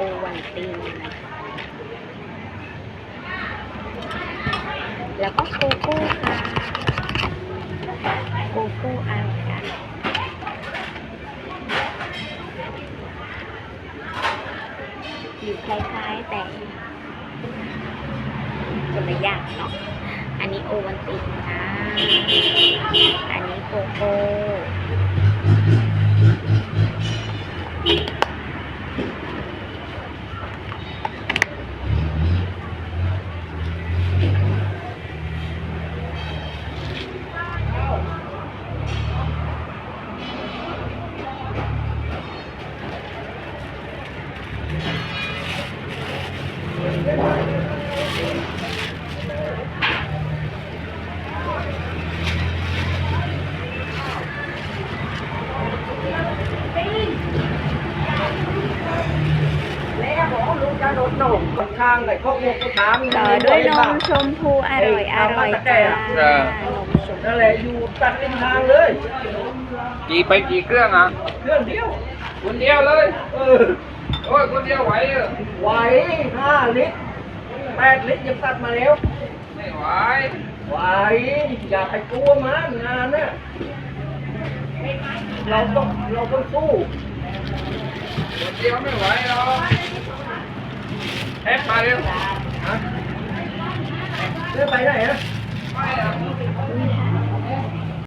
โอวันตินแล้วก็โกโก้ค่ะโกโก้อร่อยอร่อยอยู่คล้ายๆแต่คนละอย่างเนาะ อันนี้โอวันตินนะ อันนี้โกโก้ ดนหนมข้างไหนข้อมูลก็ถามต่อด้วยนมชมพูอร่อยอร่อยจ้าเออนมชมนั่นแหละอยู่ตัดริมทางเลยกี่ไปกี่เครื่องอะเครื่องเดียวคนเดียวเลยเออ โอ้ยคนเดียวไหวเหรอไหวห้าลิตรแปดลิตรยังตัดมาแล้ว ไม่ไหวไหวอย่าไปกลัวมันงานเนี่ยเราต้องเราต้องสู้คนเดียวไม่ไหวหรอกแอปมาเร็วฮะเดินไปไหนฮะไปอะ